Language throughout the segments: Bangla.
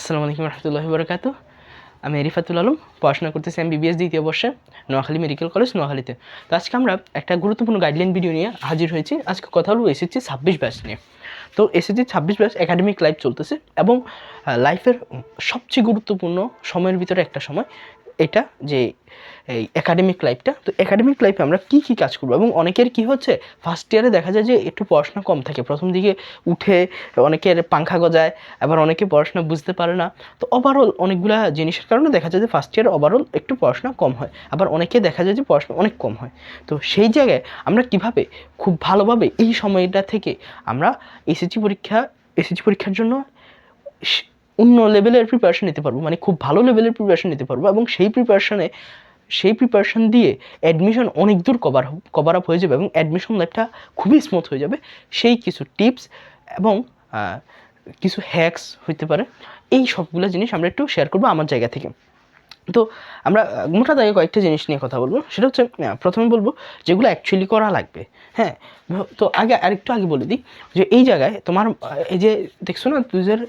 আসসালামু আলাইকুম রহমতুল্লাহ বরকাত আমি এরিফাতুল আলম, পড়াশোনা করতেছি আমি বিবিএস দ্বিতীয় বর্ষে, নোয়াখালী মেডিকেল কলেজ, নোয়াখালীতে। তো আজকে আমরা একটা গুরুত্বপূর্ণ গাইডলাইন ভিডিও নিয়ে হাজির হয়েছি। আজকে কথা হলো এসএসসি ছাব্বিশ ব্যাচ নিয়ে। তো এসএসসি ছাব্বিশ ব্যাচ একাডেমিক লাইফ চলতেছে এবং লাইফের সবচেয়ে গুরুত্বপূর্ণ সময়ের ভিতরে একটা সময় এটা যে এই একাডেমিক লাইফটা তো একাডেমিক লাইফে আমরা কী কী কাজ করব? এবং অনেকের কি হচ্ছে ফার্স্ট ইয়ারে দেখা যায় যে একটু পড়াশোনা কম থাকে। প্রথম দিকে উঠে অনেকের পাংখা গজায়, আবার অনেকে পড়াশোনা বুঝতে পারে না। তো ওভারঅল অনেকগুলা জিনিসের কারণে দেখা যায় যে ফার্স্ট ইয়ার ওভারঅল একটু পড়াশোনা কম হয়। আবার অনেকে দেখা যায় যে পড়াশোনা অনেক কম হয়। তো সেই জায়গায় আমরা কীভাবে খুব ভালোভাবে এই সময়টা থেকে আমরা এসএসসি পরীক্ষা এসএসসি পরীক্ষার জন্য অন্য লেভেলের প্রিপারেশন নিতে পারব। মানে খুব ভালো লেভেলের প্রিপারেশন নিতে পারব এবং সেই প্রিপারেশনে সেই প্রিপারেশন দিয়ে অ্যাডমিশন অনেক দূর কভার কভার আপ হয়ে যাবে এবং অ্যাডমিশন লাইফটা খুবই স্মুথ হয়ে যাবে। সেই কিছু টিপস এবং কিছু হ্যাকস হইতে পারে। এই সবগুলো জিনিস আমরা একটু শেয়ার করব আমার জায়গা থেকে। তো আমরা মোটা দাগে কয়েকটা জিনিস নিয়ে কথা বলব। সেটা হচ্ছে প্রথমে বলব যেগুলো অ্যাকচুয়ালি করা লাগবে। হ্যাঁ তো আগে আরেকটু আগে বলে দিই যে এই জায়গায় তোমার এই যে দেখছ না দু হাজার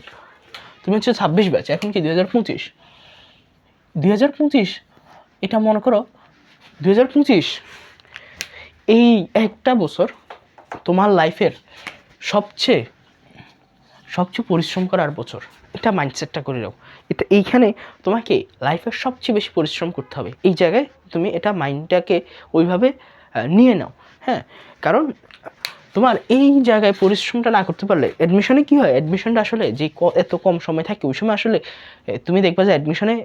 তুমি হচ্ছে ছাব্বিশ ব্যাচ, এখন কি দুই হাজার পঁচিশ? দুই হাজার পঁচিশ? এটা মনে করো, দুই হাজার পঁচিশ, এই একটা বছর তোমার লাইফের সবচেয়ে সবচেয়ে পরিশ্রম করার বছর। এটা মাইন্ডসেটটা করে নাও। এটা এইখানে তোমাকে লাইফের সবচেয়ে বেশি পরিশ্রম করতে হবে। এই জায়গায় তুমি এটা মাইন্ডটাকে ওইভাবে নিয়ে নাও। হ্যাঁ কারণ তোমার এই জায়গায় পরিশ্রমটা না করতে পারলে অ্যাডমিশনে কী হয়? অ্যাডমিশনটা আসলে যে এত কম সময় থাকে, ওই সময় আসলে তুমি দেখবা যে অ্যাডমিশনে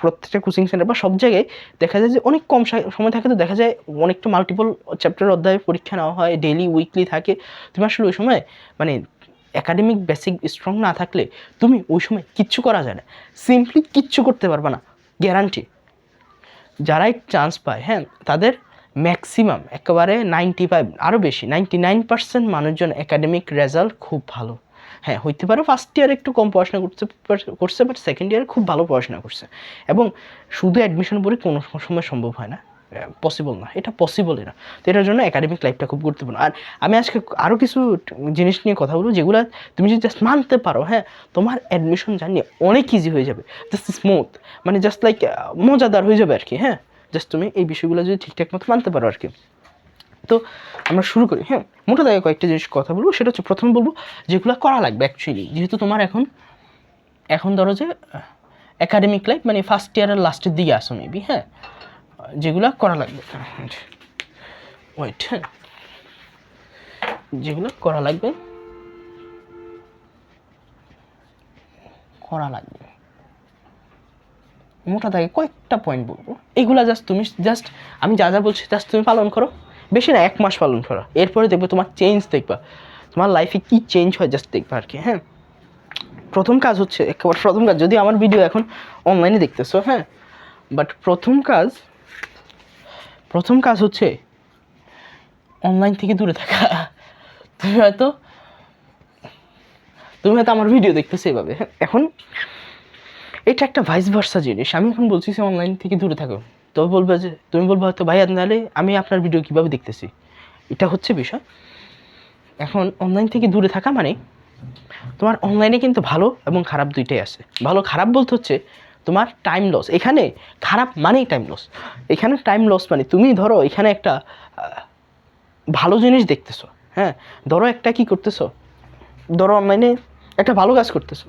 প্রত্যেকটা কোচিং সেন্টার বা সব জায়গায় দেখা যায় যে অনেক কম সময় থাকে। তো দেখা যায় অনেকটা মাল্টিপল চ্যাপ্টার অধ্যায়ে পরীক্ষা নেওয়া হয় ডেইলি উইকলি থাকে। তুমি আসলে ওই সময় মানে একাডেমিক বেসিক স্ট্রং না থাকলে তুমি ওই সময় কিচ্ছু করা যায় না। সিম্পলি কিচ্ছু করতে পারবে না গ্যারান্টি যারাই চান্স পায় হ্যাঁ তাদের ম্যাক্সিমাম একেবারে নাইনটি ফাইভ আরও বেশি নাইনটি নাইন পার্সেন্ট মানুষজন একাডেমিক রেজাল্ট খুব ভালো। হ্যাঁ হইতে পারে ফার্স্ট ইয়ার একটু কম পড়াশোনা করতে করছে বাট সেকেন্ড ইয়ারে খুব ভালো পড়াশোনা করছে। এবং শুধু অ্যাডমিশন পরে কোনো সময় সম্ভব হয় না। পসিবল না, এটা পসিবলই না। তো এটার জন্য একাডেমিক লাইফটা খুব গুরুত্বপূর্ণ। আর আমি আজকে আরও কিছু জিনিস নিয়ে কথা বলব, যেগুলো তুমি যদি জাস্ট মানতে পারো হ্যাঁ তোমার অ্যাডমিশন জানিয়ে অনেক ইজি হয়ে যাবে। জাস্ট স্মুথ মানে জাস্ট লাইক মজাদার হয়ে যাবে আর কি হ্যাঁ। জাস্ট তুমি এই বিষয়গুলো যদি ঠিকঠাক মতো মানতে পারো আর কি তো আমরা শুরু করি হ্যাঁ? মোটা দাগে কয়েকটা জিনিস কথা বলব। সেটা হচ্ছে প্রথমে বলব যেগুলো করা লাগবে অ্যাকচুয়ালি যেহেতু তোমার এখন এখন ধরো যে অ্যাকাডেমিক লাইফ মানে ফার্স্ট ইয়ারের লাস্টের দিকে আসো মেবি হ্যাঁ? যেগুলো করা লাগবে ওয়েট হ্যাঁ? যেগুলো করা লাগবে করা লাগবে। মোটা দাগে কয়েকটা পয়েন্ট বলব। এগুলো জাস্ট তুমি জাস্ট আমি যা যা বলছি জাস্ট তুমি পালন করো। বেশি না, এক মাস পালন করো। এরপরে দেখবে তোমার চেঞ্জ দেখবা। তোমার লাইফে কী চেঞ্জ হয় জাস্ট দেখবা আর কি হ্যাঁ? প্রথম কাজ হচ্ছে, একেবারে প্রথম কাজ যদি আমার ভিডিও এখন অনলাইনে দেখতেছো হ্যাঁ? বাট প্রথম কাজ প্রথম কাজ হচ্ছে অনলাইন থেকে দূরে থাকা। তুমি হয়তো তুমি হয়তো আমার ভিডিও দেখতেছো এভাবে হ্যাঁ? এখন এটা একটা ভাইস ভার্সা জিনিস। আমি এখন বলছি যে অনলাইন থেকে দূরে থাকো। তো বলবে যে, তুমি বলবে হয়তো, ভাই নাহলে আমি আপনার ভিডিও কীভাবে দেখতেছি? এটা হচ্ছে বিষয়। এখন অনলাইন থেকে দূরে থাকা মানে তোমার অনলাইনে কিন্তু ভালো এবং খারাপ দুইটাই আছে। ভালো খারাপ বলতে হচ্ছে, তোমার টাইম লস এখানে খারাপ মানেই টাইম লস এখানে টাইম লস মানে তুমি ধরো এখানে একটা ভালো জিনিস দেখতেছো হ্যাঁ? ধরো একটা কি করতেছো? ধরো অনলাইনে একটা ভালো কাজ করতেছো।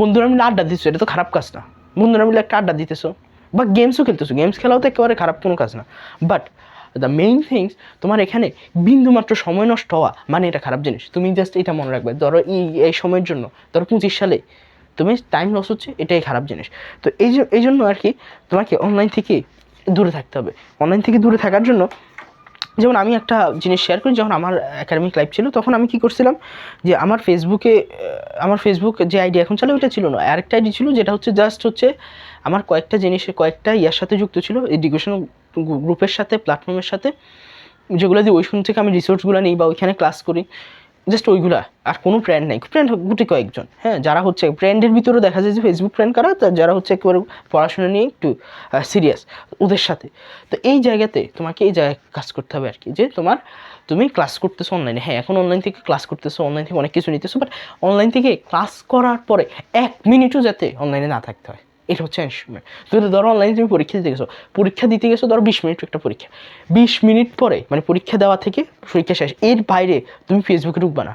বন্ধুরা মিলে আড্ডা দিতেছো এটা তো খারাপ কাজ না। বন্ধুরা মিলে একটা আড্ডা দিতেছো, বা গেমসও খেলতেছো গেমস খেলাও তো একেবারে খারাপ কোনো কাজ না। বাট দ্য মেইন থিংস তোমার এখানে বিন্দুমাত্র সময় নষ্ট হওয়া মানে এটা খারাপ জিনিস। তুমি জাস্ট এটা মনে রাখবে, ধরো এই এই সময়ের জন্য, ধরো পঁচিশ সালে তুমি টাইম লস হচ্ছে, এটাই খারাপ জিনিস। তো এই এই জন্য আর কি তোমাকে অনলাইন থেকে দূরে থাকতে হবে। অনলাইন থেকে দূরে থাকার জন্য যেমন আমি একটা জিনিস শেয়ার করি, যখন আমার একাডেমিক লাইফ ছিল, তখন আমি কি করছিলাম যে আমার ফেসবুকে আমার ফেসবুক যে আইডি এখন চলে ওইটা ছিল না। আরেকটা আইডি ছিল যেটা হচ্ছে জাস্ট হচ্ছে আমার কয়েকটা জিনিস, কয়েকটা ইয়ার সাথে যুক্ত ছিল এডুকেশন গ্রুপের সাথে প্ল্যাটফর্মের সাথে, যেগুলো দিয়ে ওইখান থেকে আমি রিসোর্সগুলো নিই বা ওইখানে ক্লাস করি। জাস্ট ওইগুলা, আর কোনো ফ্রেন্ড নেই। ফ্রেন্ড গুটি কয়েকজন হ্যাঁ? যারা হচ্ছে ব্র্যান্ডের ভিতরে দেখা যায় যে ফেসবুক ফ্রেন্ড করা যারা হচ্ছে একেবারে পড়াশোনা নিয়ে একটু সিরিয়াস ওদের সাথে। তো এই জায়গাতে তোমাকে এই জায়গায় কাজ করতে হবে আর কি যে তোমার, তুমি ক্লাস করতেছো অনলাইনে হ্যাঁ এখন অনলাইন থেকে ক্লাস করতেছো অনলাইন থেকে অনেক কিছু নিতেছো বাট অনলাইন থেকে ক্লাস করার পরে এক মিনিটও যাতে অনলাইনে না থাকতে হয়। এটা হচ্ছে এনশিওরমেন্ট তুমি ধরো অনলাইনে তুমি পরীক্ষা দিতে গেছো, পরীক্ষা দিতে গেছো ধরো বিশ মিনিট একটা পরীক্ষা। বিশ মিনিট পরে মানে পরীক্ষা দেওয়া থেকে পরীক্ষা শেষ, এর বাইরে তুমি ফেসবুকে ঢুকবা না।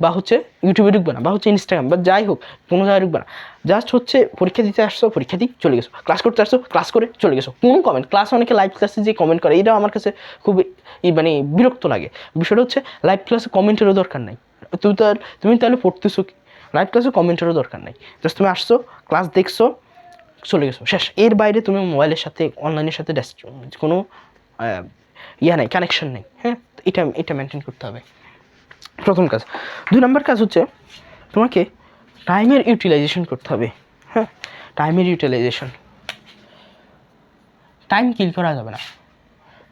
বা হচ্ছে ইউটিউবে ঢুকবে না, বা হচ্ছে ইনস্টাগ্রাম বা যাই হোক, কোনো জায়গায় ঢুকবে না। জাস্ট হচ্ছে পরীক্ষা দিতে আসছো, পরীক্ষা দিই চলে গেছো। ক্লাস করতে আসছো ক্লাস করে চলে গেছো। কোনো কমেন্ট ক্লাস অনেকে লাইভ ক্লাসে যে কমেন্ট করে, এটাও আমার কাছে খুব মানে বিরক্ত লাগে। বিষয়টা হচ্ছে লাইভ ক্লাসে কমেন্টেরও দরকার নাই। তুমি তো আর তুমি তাহলে পড়তেছো লাইভ ক্লাসে কমেন্টেরও দরকার নাই। জাস্ট তুমি আসছো ক্লাস দেখছ, চলে গেছো। শেষ। এর বাইরে তুমি মোবাইলের সাথে অনলাইনের সাথে কোনো ইয়া নেই কানেকশন নেই। হ্যাঁ? এটা এটা মেনটেন করতে হবে। প্রথম কাজ। দুই নম্বর কাজ হচ্ছে, তোমাকে টাইমের ইউটিলাইজেশন করতে হবে। হ্যাঁ? টাইমের ইউটিলাইজেশন টাইম কিল করা যাবে না।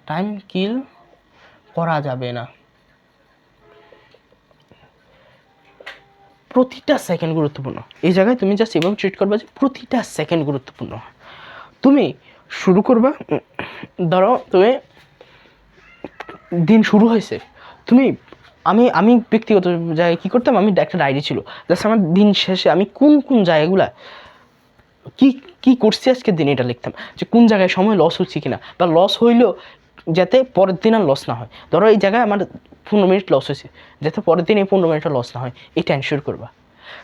টাইম কিল করা যাবে না। প্রতিটা সেকেন্ড গুরুত্বপূর্ণ। এই জায়গায় তুমি জাস্ট এভাবে ট্রিট করবা যে প্রতিটা সেকেন্ড গুরুত্বপূর্ণ। তুমি শুরু করবা, ধরো তুমি দিন শুরু হয়েছে। তুমি, আমি আমি ব্যক্তিগত জায়গায় কী করতাম? আমি একটা ডায়েরি ছিল। জাস্ট আমার দিন শেষে আমি কোন কোন জায়গাগুলা, কী কী করছি আজকের দিন এটা লিখতাম। যে কোন জায়গায় সময় লস হচ্ছে কিনা? বা লস হইলেও যাতে পরের দিন আর লস না হয়। ধরো এই জায়গায় আমার পনেরো মিনিট লস হয়েছে। যাতে পরের দিন এই পনেরো মিনিটটা লস না হয়, এটা এনশিওর করবা।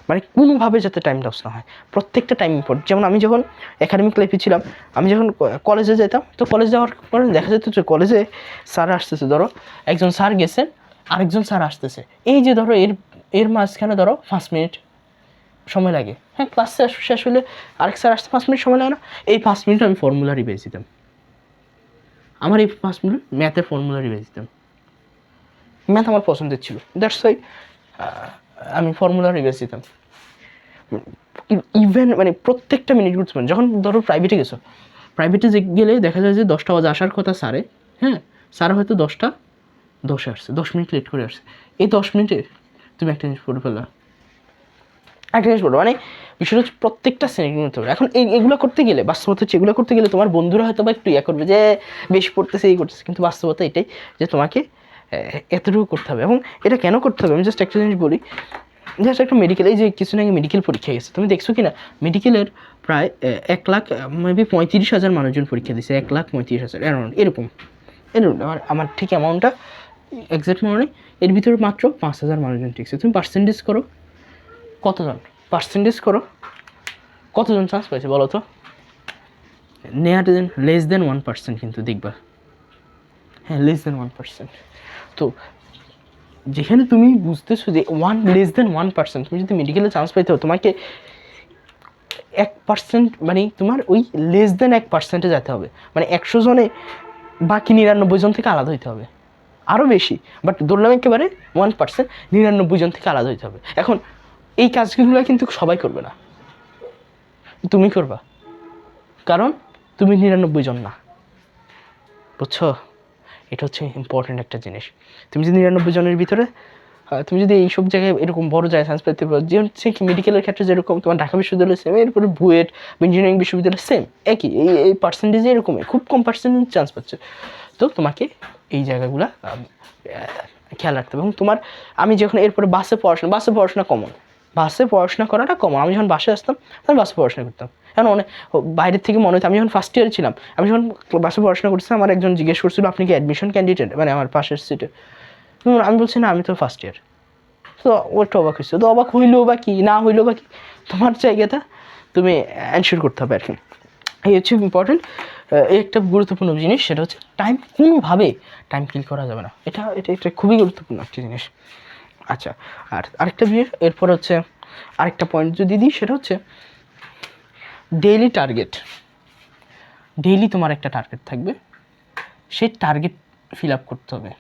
মানে কোনোভাবে যাতে টাইম লস না হয়। প্রত্যেকটা টাইম ইম্পর্টেন্ট যেমন আমি যখন একাডেমিক লাইফে ছিলাম, আমি যখন কলেজে যেতাম তো কলেজ যাওয়ার পরে দেখা যেত যে কলেজে স্যার আসতেছে। ধরো একজন স্যার গেছেন, আরেকজন স্যার আসতেছে। এই যে ধরো এর এর মাঝখানে ধরো পাঁচ মিনিট সময় লাগে। হ্যাঁ ক্লাস শেষ হলে আরেক স্যার আসতে পাঁচ মিনিট সময় লাগে না। এই পাঁচ মিনিট আমি ফর্মুলা রিভাইজ দিতাম। আমার এই পাঁচ মিনিট ম্যাথের ফর্মুলা রিভাইজ দিতাম। ম্যাথ আমার পছন্দের ছিল। দ্যাটস ওয়াই আমি ফর্মুলা রিভাইজ দিতাম। ইভেন মানে প্রত্যেকটা মিনিট গুরুত্বপূর্ণ। যখন ধরো প্রাইভেটে গেছো প্রাইভেটে গেলে দেখা যায় যে দশটা বাজে আসার কথা স্যারে হ্যাঁ? স্যার হয়তো দশটা, দশে আসছে, দশ মিনিট লেট করে আসছে। এই দশ মিনিটে তুমি একটা জিনিস পড়ে ফেললা। একটা জিনিস বলব মানে বিষয়টা হচ্ছে প্রত্যেকটা শ্রেণি নিতে হবে এখন এই, এগুলো করতে গেলে, বাস্তবতা হচ্ছে এগুলো করতে গেলে তোমার বন্ধুরা হয়তো বা একটু ইয়া করবে যে, বেশি পড়তেছে, এই করতেছে। কিন্তু বাস্তবতা এটাই যে তোমাকে এতটুকু করতে হবে। এবং এটা কেন করতে হবে? আমি জাস্ট একটা জিনিস বলি জাস্ট একটা মেডিকেল এই যে কিছুদিন আগে মেডিকেল পরীক্ষা গেছে। তুমি দেখছ কি না মেডিকেলের প্রায় এক লাখ মেবি পঁয়ত্রিশ হাজার মানুষজন পরীক্ষা দিছে এক লাখ পঁয়ত্রিশ হাজার অ্যারাউন্ড এরকম। এরকম আমার আমার ঠিক অ্যামাউন্টটা এক্সাক্ট মনে নেই। এর ভিতরে মাত্র পাঁচ হাজার মানুষজন ঠিকছে তুমি পার্সেন্টেজ করো। কতজন? পার্সেন্টেজ করো। কতজন চান্স পাইছে বলো তো? Near than less than one percent কিন্তু দেখবা। হ্যাঁ লেস দেন ওয়ান পার্সেন্ট তো যেখানে তুমি বুঝতেছো যে one less than one percent তুমি যদি মেডিকেলে চান্স পাইতে হো তোমাকে এক পার্সেন্ট মানে তোমার ওই লেস দেন এক পার্সেন্টে যেতে হবে। মানে একশো জনে বাকি নিরানব্বই জন থেকে আলাদা হইতে হবে। আরও বেশি বাট ধরলাম একেবারে ওয়ান পার্সেন্ট নিরানব্বই জন থেকে আলাদা হইতে হবে। এখন এই কাজগুলো কিন্তু সবাই করবে না। তুমি করবা। কারণ তুমি নিরানব্বই জন না। বুঝছ? এটা হচ্ছে ইম্পর্ট্যান্ট একটা জিনিস। তুমি যদি নিরানব্বই জনের ভিতরে তুমি যদি এইসব জায়গায় এরকম বড় জায়গায় চান্স পেতে পারো, যে হচ্ছে কি মেডিকেলের ক্ষেত্রে যেরকম তোমার ঢাকা বিশ্ববিদ্যালয় সেম এরপরে বুয়েট ইঞ্জিনিয়ারিং বিশ্ববিদ্যালয় সেম একই। এই এই পার্সেন্টেজে এরকমই, খুব কম পার্সেন্টেজ চান্স পাচ্ছে। তো তোমাকে এই জায়গাগুলো খেয়াল রাখতে হবে। এবং তোমার, আমি যখন এরপরে বাসে পড়াশোনা বাসে পড়াশোনা কমন বাসে পড়াশোনা করাটা কমন আমি যখন বাসে আসতাম, তখন বাসে পড়াশোনা করতাম। এখন অনেক বাইরের থেকে মনে হতো আমি যখন ফার্স্ট ইয়ারে ছিলাম, আমি যখন বাসে পড়াশোনা করছিলাম আমার একজন জিজ্ঞেস করছিল, আপনি কি অ্যাডমিশন ক্যান্ডিডেট মানে আমার পাশের সিটে আমি বলছি, না, আমি তো ফার্স্ট ইয়ার তো ও ওটা অবাক হয়েছে। তো অবাক হইল বা কি, না হইল বা কি, তোমার জায়গাটা তুমি অ্যানসার করতে হবে আর কি এই হচ্ছে ইম্পর্টেন্ট এই একটা গুরুত্বপূর্ণ জিনিস, সেটা হচ্ছে টাইম কোনোভাবে টাইম কিল করা যাবে না। এটা এটা এটা খুবই গুরুত্বপূর্ণ একটা জিনিস। আচ্ছা আর আরেকটা জিনিস এরপর হচ্ছে আরেকটা পয়েন্ট যদি দিই, সেটা হচ্ছে ডেইলি টার্গেট ডেইলি তোমার একটা টার্গেট থাকবে, সেই টার্গেট ফিল আপ করতে হবে।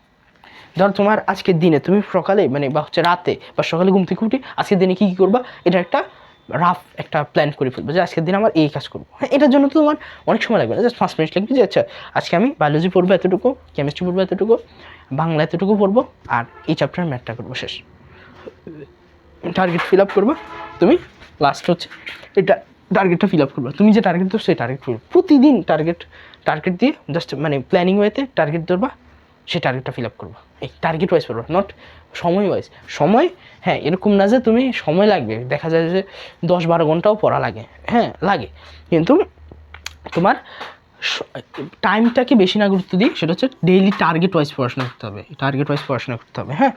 ধর তোমার আজকের দিনে, তুমি সকালে মানে বা হচ্ছে রাতে বা সকালে ঘুম থেকে উঠে আজকের দিনে কী কী করবা? এটা একটা রাফ একটা প্ল্যান করে ফেলব যে আজকের দিন আমার এই কাজ করব। হ্যাঁ এটার জন্য তো তোমার অনেক সময় লাগবে না। জাস্ট পাঁচ মিনিট লাগবে যে আচ্ছা আজকে আমি বায়োলজি পড়ব এতটুকু কেমিস্ট্রি পড়ব এতটুকু, বাংলা এতটুকু পড়ব, আর এই চ্যাপ্টার ম্যাথটা করব শেষ। টার্গেট ফিল আপ করবা। তুমি লাস্ট হচ্ছে, এটা টার্গেটটা ফিল আপ করবা। তুমি যে টার্গেট ধরছো, সেই টার্গেট ফিল প্রতিদিন টার্গেট টার্গেট দিয়ে জাস্ট মানে প্ল্যানিং ওয়েতে টার্গেট ধরবা, সেই টার্গেটটা ফিল আপ করবা। টার্গেট ওয়াইজ করবা নট সময় ওয়াইজ সময় হ্যাঁ এরকম না যে তুমি সময় লাগবে। দেখা যায় যে দশ বারো ঘন্টাও পড়া লাগে। হ্যাঁ লাগে। কিন্তু তোমার টাইমটাকে বেশি না গুরুত্ব দিই সেটা হচ্ছে ডেইলি টার্গেট ওয়াইজ পড়াশোনা করতে হবে। টার্গেট ওয়াইজ পড়াশোনা করতে হবে হ্যাঁ?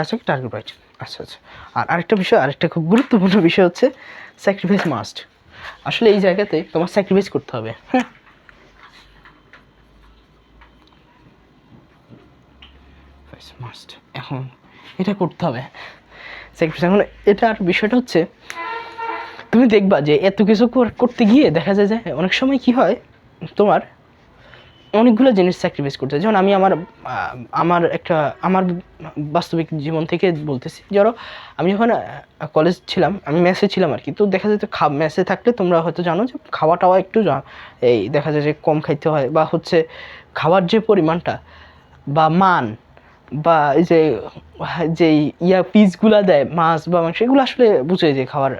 আচ্ছা টার্গেট ওয়াইজ আচ্ছা আচ্ছা। আর আরেকটা বিষয়, আরেকটা খুব গুরুত্বপূর্ণ বিষয় হচ্ছে স্যাক্রিফাইস মাস্ট আসলে এই জায়গাতে তোমার স্যাক্রিফাইস করতে হবে হ্যাঁ? মাস্ট এখন এটা করতে হবে। স্যাক্রিফাইস এখন এটার বিষয়টা হচ্ছে, তুমি দেখবা যে এত কিছু করতে গিয়ে দেখা যায় যে অনেক সময় কি হয়, তোমার অনেকগুলো জিনিস স্যাক্রিফাইস করতে হয়। যেমন আমি আমার আমার একটা, আমার বাস্তবিক জীবন থেকে বলতেছি। ধরো, আমি যখন কলেজ ছিলাম, আমি মেসে ছিলাম আর কি তো দেখা যায় খা মেসে থাকলে তোমরা হয়তো জানো যে খাওয়া টাওয়া একটু এই দেখা যায় যে কম খাইতে হয়। বা হচ্ছে খাওয়ার যে পরিমাণটা বা মান বা যে যে ইয়া পিসগুলা দেয়, মাছ বা মাংস, এগুলো আসলে বুঝে যে খাওয়ার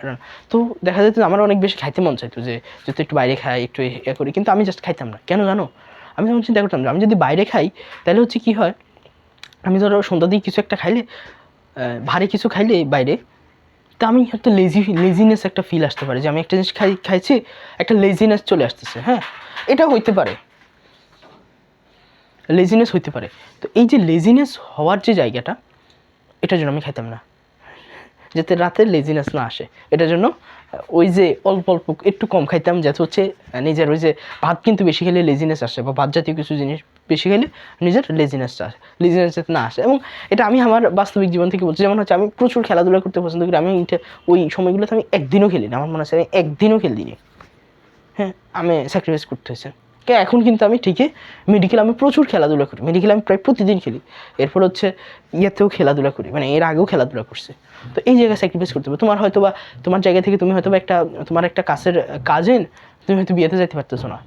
তো দেখা যেত আমার অনেক বেশি খাইতে মন চাইতো যে যদি একটু বাইরে খাই, একটু ইয়ে করি, কিন্তু আমি জাস্ট খাইতাম না। কেন জানো? আমি তখন চিন্তা করতাম আমি যদি বাইরে খাই, তাহলে হচ্ছে কি হয়? আমি ধরো সন্ধ্যা দিয়ে কিছু একটা খাইলে ভারী কিছু খাইলে বাইরে, তা আমি একটা লেজি লেজিনেস একটা ফিল আসতে পারে যে, আমি একটা জিনিস খাই, খাইছি, একটা লেজিনেস চলে আসতেছে হ্যাঁ? এটা হইতে পারে। লেজিনেস হইতে পারে। তো এই যে লেজিনেস হওয়ার যে জায়গাটা, এটার জন্য আমি খাইতাম না। যাতে রাতে লেজিনেস না আসে। এটার জন্য ওই যে অল্প অল্প একটু কম খাইতাম, যাতে হচ্ছে নিজের ওই যে ভাত কিন্তু বেশি খেলে লেজিনেস আসে বা ভাত জাতীয় কিছু জিনিস বেশি খেলে নিজের লেজিনেসটা আসে লেজিনেস যাতে না আসে। এবং এটা আমি আমার বাস্তবিক জীবন থেকে বলছি, যেমন হচ্ছে আমি প্রচুর খেলাধুলা করতে পছন্দ করি। আমি ওই সময়গুলোতে আমি একদিনও খেলি না। আমার মনে হচ্ছে আমি একদিনও খেলিনি। হ্যাঁ আমি স্যাক্রিফাইস করতে হয়েছে। এখন কিন্তু আমি ঠিকই মেডিকেল আমি প্রচুর খেলাধুলা করি। মেডিকেল আমি প্রায় প্রতিদিন খেলি। এরপর হচ্ছে ইয়েতেও খেলাধুলা করি মানে এর আগেও খেলাধুলা করছে। তো এই জায়গায় স্যাক্রিফাইস করতে হবে। তোমার হয়তো বা তোমার জায়গা থেকে তুমি হয়তো বা একটা, তোমার একটা কাছের কাজেন তুমি হয়তো বিয়েতে যেতে পারতেছো না।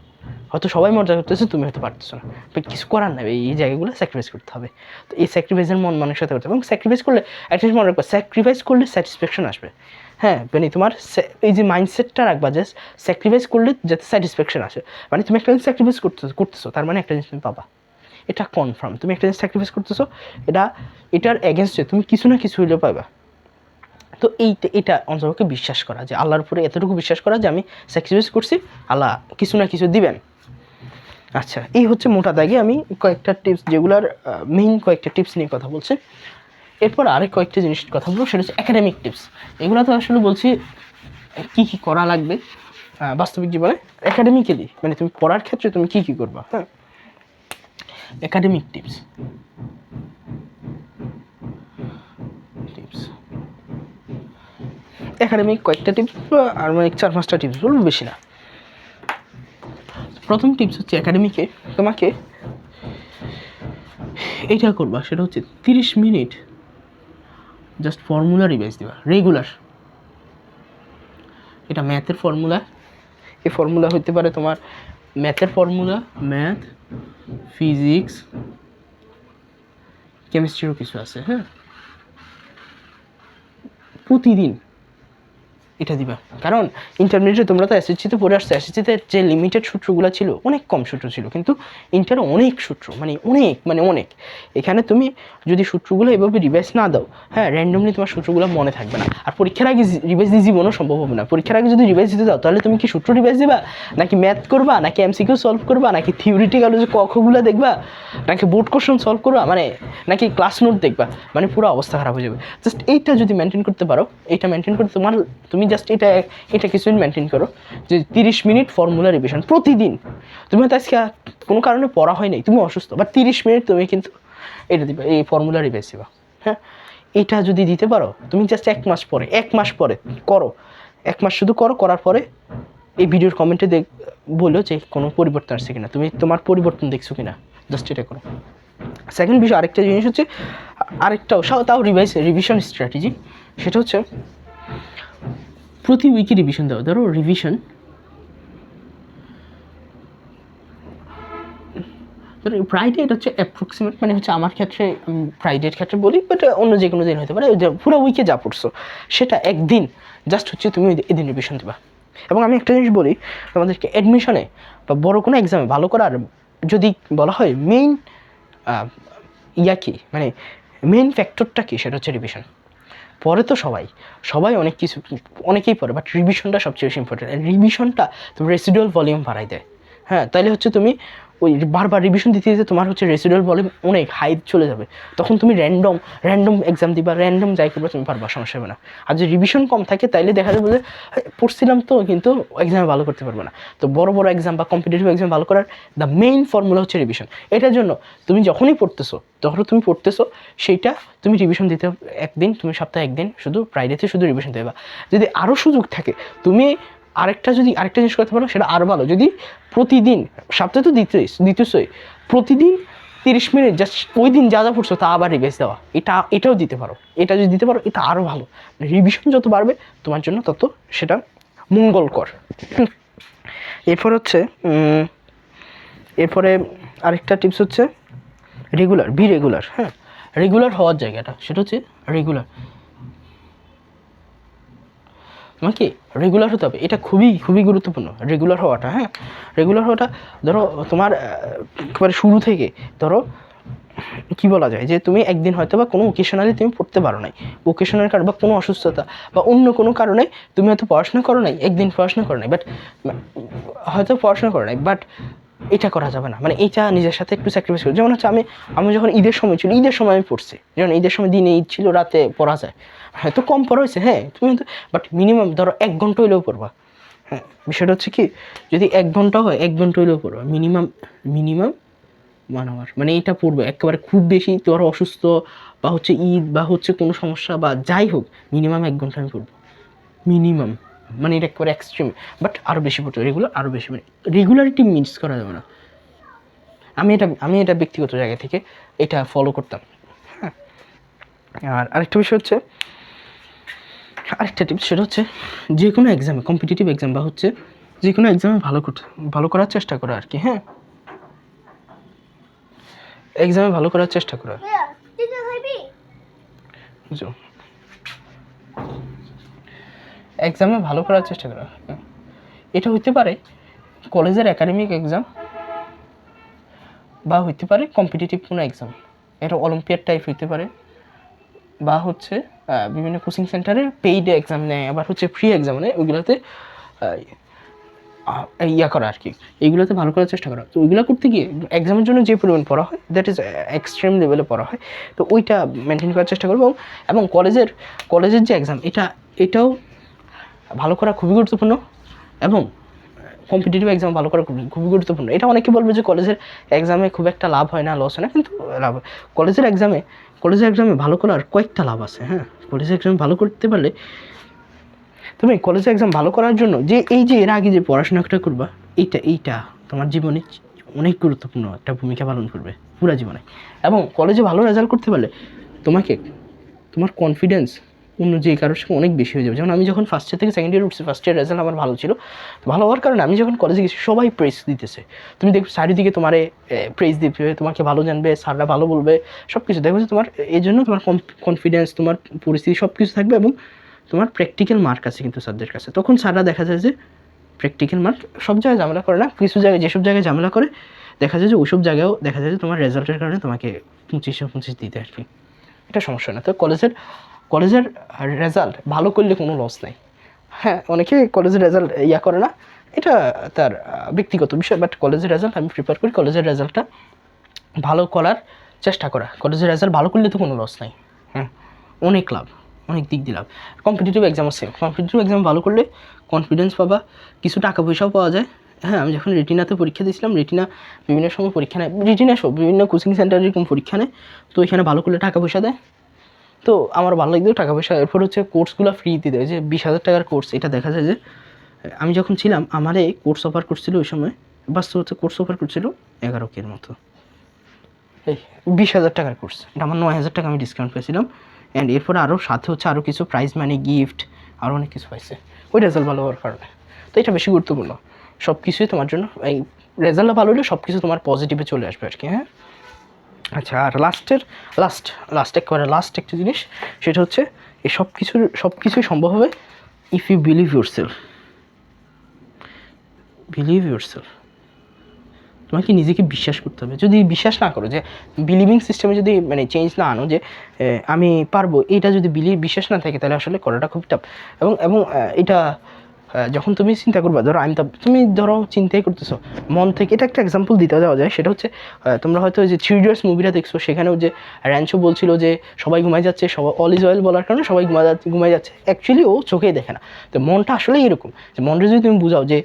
হয়তো সবাই মজা করতেছে, তুমি হয়তো পারতেছো না। কিছু করার নেই, এই জায়গাগুলো স্যাক্রিফাইস করতে হবে। তো এই স্যাক্রিফাইসের মন, মানুষের সাথে করতে হবে। এবং স্যাক্রিফাইস করলে জিনিস মনে রাখবে স্যাক্রিফাইস করলে স্যাটিসফ্যাকশন আসবে। হ্যাঁ মানে তোমার এই যে মাইন্ডসেটটা রাখবা যে স্যাক্রিফাইস করলে যাতে স্যাটিসফ্যাকশন আসে। মানে তুমি একটা জিনিস স্যাক্রিফাইস করতেছো করতেছো, তার মানে একটা জিনিস তুমি পাবা। এটা কনফার্ম তুমি একটা জিনিস স্যাক্রিফাইস করতেছো, এটা এটার এগেনস্টে তুমি কিছু না কিছু হইলেও পাবা তো এইটা এটা অন্ততকে বিশ্বাস করা যে আল্লাহর উপরে এতটুকু বিশ্বাস করা যে আমি স্যাক্রিফাইস করছি, আল্লাহ কিছু না কিছু দিবেন। আচ্ছা এই হচ্ছে মোটা দাগে আমি কয়েকটা টিপস যেগুলার মেইন কয়েকটা টিপস নিয়ে কথা বলছি। এরপর আরেক কয়েকটা জিনিস কথা বলব, সেটা হচ্ছে একাডেমিক টিপস এগুলো তো আসলে বলছি কী কী করা লাগবে বাস্তবিক জীবনে? একাডেমিক্যালি মানে তুমি পড়ার ক্ষেত্রে তুমি কী কী করবা হ্যাঁ? একাডেমিক টিপস টিপস একাডেমিক কয়েকটা টিপস আর মানে চার পাঁচটা টিপস বলব, বেশি না। প্রথম টিপস হচ্ছে একাডেমিকে তোমাকে এইটা করবা, সেটা হচ্ছে তিরিশ মিনিট জাস্ট ফর্মুলা রিভাইজ দিবা রেগুলার এটা ম্যাথের ফর্মুলা এই ফর্মুলা হতে পারে তোমার ম্যাথের ফর্মুলা ম্যাথ ফিজিক্স কেমিস্ট্রিরও কিছু আছে হ্যাঁ? প্রতিদিন এটা দিবা। কারণ ইন্টারমিডিয়েটে তোমরা তো এসএসসিতে পড়ে আসছো এসএসসিতে যে লিমিটেড সূত্রগুলো ছিল, অনেক কম সূত্র ছিল। কিন্তু ইন্টারে অনেক সূত্র মানে অনেক মানে অনেক। এখানে তুমি যদি সূত্রগুলো এভাবে রিভাইজ না দাও হ্যাঁ র্যান্ডমলি তোমার সূত্রগুলো মনে থাকবে না। আর পরীক্ষার আগে রিভাইজ দিয়ে জীবনও সম্ভব হবে না। পরীক্ষার আগে যদি রিভাইজ দিতে দাও, তাহলে তুমি কি সূত্র রিভাইজ দিবা? নাকি ম্যাথ করবা? নাকি এমসিকিউ সলভ করবা? নাকি থিওরিটিক্যাল যে কখগুলো দেখবা? নাকি বোর্ড কোশ্চেন সলভ করবা? মানে নাকি ক্লাস নোট দেখবা? মানে পুরো অবস্থা খারাপ হয়ে যাবে। জাস্ট এইটা যদি মেনটেন করতে পারো, এইটা মেনটেন করতে তোমার, তুমি জাস্ট এটা এটা কিছুদিন মেনটেন করো যে তিরিশ মিনিট ফর্মুলা রিভিশন প্রতিদিন। তুমি হয়তো আজকে কোনো কারণে পড়া হয় নাই, তুমি অসুস্থ বা তিরিশ মিনিট তুমি কিন্তু এটা দিবা, এই ফর্মুলা রিভাইজ দিবা হ্যাঁ? এটা যদি দিতে পারো, তুমি জাস্ট এক মাস পরে, এক মাস পরে করো, এক মাস শুধু করো, করার পরে এই ভিডিওর কমেন্টে দেখ, বলো যে কোনো পরিবর্তন আসছে কিনা, তুমি তোমার পরিবর্তন দেখছ কিনা জাস্ট এটা করো। সেকেন্ড বিষয়, আরেকটা জিনিস হচ্ছে, আরেকটাও তাও রিভাইস রিভিশন স্ট্র্যাটেজি সেটা হচ্ছে প্রতি উইকে রিভিশন দেওয়া, ধরো রিভিশন ধরো ফ্রাইডে এটা হচ্ছে অ্যাপ্রক্সিমেট মানে হচ্ছে আমার ক্ষেত্রে ফ্রাইডের ক্ষেত্রে বলি বাট অন্য যে কোনো দিন হতে পারে পুরো উইকে যা পড়ছো, সেটা একদিন জাস্ট হচ্ছে তুমি এদিন রিভিশন দেবা। এবং আমি একটা জিনিস বলি, তোমাদেরকে অ্যাডমিশনে বা বড় কোনো এক্সামে ভালো করার, যদি বলা হয় মেইন ইয়া কি মানে মেইন ফ্যাক্টরটা কি, সেটা হচ্ছে রিভিশন পরে তো সবাই সবাই অনেক কিছু, অনেকেই পড়ে বাট রিভিশনটা সবচেয়ে বেশি ইম্পর্টেন্ট রিভিশনটা তুমি রেসিডুয়াল ভলিউম বাড়াই দেয়। হ্যাঁ তাহলে হচ্ছে তুমি ওই বারবার রিভিশন দিতে দিতে তোমার হচ্ছে রেসিডুয়াল ভলিউম অনেক হাই চলে যাবে। তখন তুমি র্যান্ডম র্যান্ডম এক্সাম দিবা র্যান্ডম যাই করবে তুমি পারবা সমস্যা হবে না। আর যদি রিভিশন কম থাকে তাইলে দেখা যাবে যে "হ্যাঁ, পড়ছিলাম তো কিন্তু এক্সামে ভালো করতে পারবে না। তো বড় বড় এক্সাম বা কম্পিটিটিভ এক্সাম ভালো করার দ্য মেইন ফর্মুলা হচ্ছে রিভিশন এটার জন্য তুমি যখনই পড়তেছো যখন তুমি পড়তেছো সেইটা তুমি রিভিশন দিতে একদিন তুমি সপ্তাহে একদিন শুধু ফ্রাইডেতে শুধু রিভিশন দেবা। যদি আরও সুযোগ থাকে তুমি আরেকটা যদি আরেকটা জিনিস করতে পারো সেটা আরও ভালো। যদি প্রতিদিন, সপ্তাহে তো দ্বিতীয় দিতেছই প্রতিদিন তিরিশ মিনিট জাস্ট ওই দিন যা যা পড়ছো তা আবার রিভাইজ দেওয়া। এটা এটাও দিতে পারো। এটা যদি দিতে পারো, এটা আরও ভালো। রিভিশন যত বাড়বে, তোমার জন্য তত সেটা মঙ্গলকর। এরপর হচ্ছে এরপরে আরেকটা টিপস হচ্ছে রেগুলার বি রেগুলার হ্যাঁ? রেগুলার হওয়ার জায়গাটা, সেটা হচ্ছে রেগুলার তোমাকে রেগুলার হতে হবে। এটা খুবই খুবই গুরুত্বপূর্ণ। রেগুলার হওয়াটা হ্যাঁ? রেগুলার হওয়াটা, ধরো, তোমার একেবারে শুরু থেকে, ধরো, কি বলা যায়? যে তুমি একদিন হয়তো বা কোনো ওকেশনালি তুমি পড়তে পারো নাই। ওকেশনাল কারণ বা কোনো অসুস্থতা বা অন্য কোনো কারণে তুমি হয়তো পড়াশোনা করো নাই, একদিন পড়াশোনা করো নাই বাট হয়তো পড়াশোনা করো নাই বাট এটা করা যাবে না। মানে এটা নিজের সাথে একটু স্যাক্রিফাইস করি। যেমন হচ্ছে আমি আমি যখন ঈদের সময় ছিল, ঈদের সময় আমি পড়ছি। যেমন ঈদের সময় দিনে ঈদ ছিল, রাতে পড়া যায়। হয়তো কম পড়া হয়েছে। হ্যাঁ তুমি হয়তো বাট মিনিমাম ধরো এক ঘণ্টা হইলেও পড়বা। হ্যাঁ বিষয়টা হচ্ছে কি, যদি এক ঘণ্টা হয়, এক ঘণ্টা হইলেও পড়বা। মিনিমাম মিনিমাম আওয়ার মানে এটা পড়বে। একেবারে খুব বেশি তোর অসুস্থ বা হচ্ছে ঈদ বা হচ্ছে কোনো সমস্যা বা যাই হোক মিনিমাম এক ঘণ্টা আমি পড়ব। মিনিমাম মানে এটা একেবারে এক্সট্রিম বাট আরও বেশি পড়তে রেগুলার আরও বেশি মানে রেগুলারিটি মিস করা যাবে না। আমি এটা আমি এটা ব্যক্তিগত জায়গা থেকে এটা ফলো করতাম। হ্যাঁ। আর আরেকটা বিষয় হচ্ছে আরেকটা টিপস সেটা হচ্ছে যে কোনো এক্সামে কম্পিটিটিভ এক্সাম বা হচ্ছে যে কোনো এক্সামে ভালো করতে ভালো করার চেষ্টা করা আর কি হ্যাঁ। এক্সামে ভালো করার চেষ্টা করা। হইবি? বুঝছ? এক্সামে ভালো করার চেষ্টা করা। এটা হইতে পারে কলেজের একাডেমিক এক্সাম বা হইতে পারে কম্পিটিটিভ কোনো এক্সাম এটা অলিম্পিয়াড টাইপ হইতে পারে বা হচ্ছে বিভিন্ন কোচিং সেন্টারে পেইড এক্সাম নেয়, আবার হচ্ছে ফ্রি এক্সাম নেয়, ওইগুলোতে ইয়া করা আর কি। এইগুলোতে ভালো করার চেষ্টা করা। তো ওইগুলো করতে গিয়ে এক্সামের জন্য যে পরিমাণ পড়া হয় দ্যাট ইজ এক্সট্রিম লেভেলে পড়া হয়। তো ওইটা মেনটেন করার চেষ্টা করব এবং কলেজের কলেজের যে এক্সাম এটা, এটাও ভালো করা খুবই গুরুত্বপূর্ণ এবং কম্পিটিটিভ এক্সাম ভালো করা খুবই- গুরুত্বপূর্ণ। এটা অনেকে বলবে যে কলেজের এক্সামে খুব একটা লাভ হয় না লস হয় না, কিন্তু লাভ। কলেজের এক্সামে কলেজের এক্সামে ভালো করার কয়েকটা লাভ আছে হ্যাঁ? কলেজের এক্সাম ভালো করতে পারলে তুমি কলেজে এক্সাম ভালো করার জন্য যে এই যে এর আগে যে পড়াশোনাটা করবা, এইটা এইটা তোমার জীবনে অনেক গুরুত্বপূর্ণ একটা ভূমিকা পালন করবে পুরো জীবনে। এবং কলেজে ভালো রেজাল্ট করতে পারলে তোমাকে তোমার কনফিডেন্স অন্য কারোর সঙ্গে অনেক বেশি হয়ে যাবে। যেমন আমি যখন ফার্স্ট ইয়ার থেকে সেকেন্ড ইয়ার উঠছি ফার্স্ট ইয়ার রেজাল্ট আমার ভালো ছিল। ভালো হওয়ার কারণে আমি যখন কলেজে গেছি, সবাই প্রেস দিতেছে। তুমি দেখবে চারিদিকে তোমার প্রেস দিবে, তোমাকে ভালো জানবে, স্যাররা ভালো বলবে সব কিছু দেখবে তোমার এই জন্য তোমার কনফিডেন্স তোমার পরিস্থিতি সব কিছু থাকবে এবং তোমার প্র্যাকটিক্যাল মার্ক আছে কিন্তু স্যারদের কাছে। তখন স্যাররা দেখা যায় যে প্র্যাকটিক্যাল মার্ক সব জায়গায় ঝামেলা করে না, কিছু জায়গায়, যেসব জায়গায় ঝামেলা করে, দেখা যায় যে ওইসব জায়গায়ও দেখা যায় যে তোমার রেজাল্টের কারণে তোমাকে পঁচিশে পঁচিশ দিতে আর কি। এটা সমস্যা না। তো কলেজের কলেজের রেজাল্ট ভালো করলে কোনো লস নাই। হ্যাঁ অনেকে কলেজের রেজাল্ট ইয়া করে না। এটা তার ব্যক্তিগত বিষয় বাট কলেজের রেজাল্ট আমি প্রিপেয়ার করি। কলেজের রেজাল্টটা ভালো করার চেষ্টা করা। কলেজের রেজাল্ট ভালো করলে তো কোনো লস নাই। হ্যাঁ অনেক লাভ, অনেক দিক দিয়ে লাভ। কম্পিটিটিভ এক্সামও সেম কম্পিটিটিভ এক্সাম ভালো করলে কনফিডেন্স পাবা, কিছু টাকা পয়সাও পাওয়া যায়। হ্যাঁ আমি যখন রেটিনাতে পরীক্ষা দিয়েছিলাম রেটিনা বিভিন্ন সময় পরীক্ষা নেয়। রেটিনা সব, বিভিন্ন কোচিং সেন্টারে এরকম পরীক্ষা নেয়। তো এখানে ভালো করলে টাকা পয়সা দেয়। তো আমার ভালো লাগতো টাকা পয়সা, এরপর হচ্ছে কোর্সগুলো ফ্রিতে দেয়, যে বিশ হাজার টাকার কোর্স, এটা দেখা যায় যে, আমি যখন ছিলাম, আমার এই কোর্স অফার করছিল ওই সময়, বাস্তব হচ্ছে কোর্স অফার করছিল এগারো কের মতো। এই বিশ হাজার টাকার কোর্স, এটা আমার নয় হাজার টাকা আমি ডিসকাউন্ট পেয়েছিলাম। অ্যান্ড এরপরে আরও সাথে হচ্ছে আরও কিছু প্রাইজ মানি গিফট আরও অনেক কিছু পাইছে। ওই রেজাল্ট ভালো হওয়ার কারণে। তো এটা বেশি গুরুত্বপূর্ণ। সব কিছুই তোমার জন্য, এই রেজাল্টটা ভালো হলে সব কিছু তোমার পজিটিভে চলে আসবে আর কি হ্যাঁ? আচ্ছা আর লাস্টের লাস্ট লাস্ট একেবারে লাস্ট একটা জিনিস, সেটা হচ্ছে এই সব কিছুর সব কিছুই সম্ভব হবে if you believe yourself believe yourself তোমাকে নিজেকে বিশ্বাস করতে হবে। যদি বিশ্বাস না করো যে বিলিভিং সিস্টেমে যদি মানে চেঞ্জ না আনো যে আমি পারব, এটা যদি বিলিভ বিশ্বাস না থাকে, তাহলে আসলে করাটা খুব টাফ এবং এবং এটা যখন তুমি চিন্তা করবা, ধরো আমি তুমি ধরো চিন্তাই করতেছো। মন থেকে, এটা একটা এক্সাম্পল দিতে দেওয়া যায়, সেটা হচ্ছে তোমরা হয়তো যে থ্রি মুভিটা দেখছ, সেখানেও যে র্যাঞ্চো বলছিল যে সবাই ঘুমাই যাচ্ছে, সবাই অল ইজ অয়েল বলার কারণে সবাই ঘুমা যাচ্ছে ঘুমাই যাচ্ছে। অ্যাকচুয়ালি ও চোখেই দেখে না। তো মনটা আসলেই এরকম, যে মনটা যদি তুমি বুঝাও যে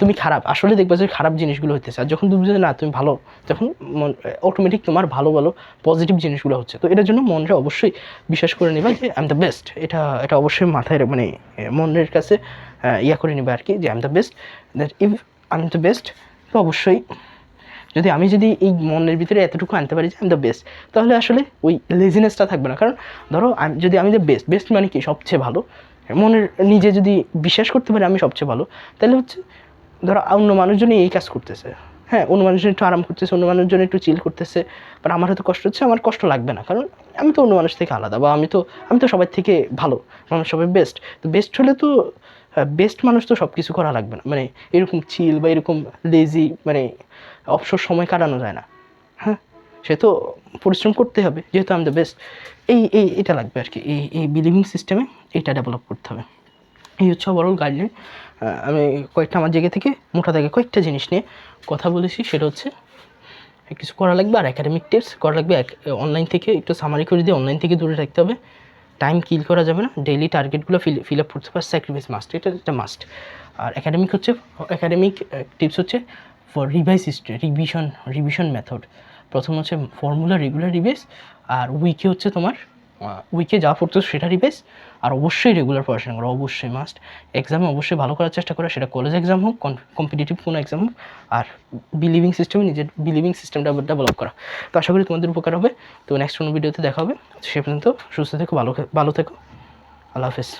তুমি খারাপ, আসলে দেখবে যে খারাপ জিনিসগুলো হইতেছে। আর যখন তুমি বুঝে না, তুমি ভালো, তখন মন অটোমেটিক তোমার ভালো ভালো পজিটিভ জিনিসগুলো হচ্ছে। তো এটার জন্য মনটা অবশ্যই বিশ্বাস করে নেবা যে আই এম দ্য বেস্ট এটা এটা অবশ্যই মাথায় মানে মনের কাছে ইয়া করে নেবে আর কি যে I am the best that if I am the best তো অবশ্যই যদি আমি যদি এই মনের ভিতরে এতটুকু আনতে পারি যে আমি দ্য বেস্ট তাহলে আসলে ওই লেজিনেসটা থাকবে না। কারণ ধরো যদি আমি দ্য বেস্ট বেস্ট মানে কি? সবচেয়ে ভালো। মনের, নিজে যদি বিশ্বাস করতে পারি আমি সবচেয়ে ভালো, তাহলে হচ্ছে ধরো, অন্য মানুষজনই এই কাজ করতেছে। হ্যাঁ অন্য মানুষজন একটু আরাম করতেছে, অন্য মানুষজন একটু চিল করতেছে বাট আমার হয়তো কষ্ট হচ্ছে, আমার কষ্ট লাগবে না। কারণ আমি তো অন্য মানুষ থেকে আলাদা, বা আমি তো আমি তো সবার থেকে ভালো আমার সবাই বেস্ট তো বেস্ট হলে তো বেস্ট মানুষ তো সব কিছু করা লাগবে না। মানে এরকম চিল বা এরকম লেজি মানে অবসর সময় কাটানো যায় না। হ্যাঁ? সে তো পরিশ্রম করতে হবে, যেহেতু আমি দ্য বেস্ট এই এই, এটা লাগবে আর কি। এই এই বিলিভিং সিস্টেমে এইটা ডেভেলপ করতে হবে। এই হচ্ছে ওভারঅল গাইডলাইন আমি কয়েকটা আমার জায়গা থেকে, মোটা থেকে কয়েকটা জিনিস নিয়ে কথা বলেছি। সেটা হচ্ছে, কিছু করা লাগবে আর একাডেমিক টিপস করা লাগবে। অনলাইন থেকে একটু সামারি করে দিয়ে অনলাইন থেকে দূরে রাখতে হবে। টাইম কিল করা যাবে না। ডেইলি টার্গেটগুলো ফিল ফিল আপ করতে পারে স্যাক্রিফাইস মাস্ট এটা একটা মাস্ট আর একাডেমিক হচ্ছে একাডেমিক টিপস হচ্ছে for revise history revision revision method প্রথম হচ্ছে ফর্মুলা রেগুলার রিভাইস আর উইকে হচ্ছে তোমার উইকে যা পড়তো সেটা রিভাইজ আর অবশ্যই রেগুলার পড়াশোনা করা, অবশ্যই মাস্ট এক্সামে অবশ্যই ভালো করার চেষ্টা করা, সেটা কলেজ এক্সাম হোক কম্পিটিটিভ কোনো এক্সাম হোক, আর বিলিভিং সিস্টেমে নিজের বিলিভিং সিস্টেমটা ডেভেলপ করা। তো আশা করি তোমাদের উপকার হবে। তো নেক্সট কোনো ভিডিওতে দেখা হবে। সে পর্যন্ত সুস্থ থেকো, ভালো ভালো থেকো। আল্লাহ হাফেজ।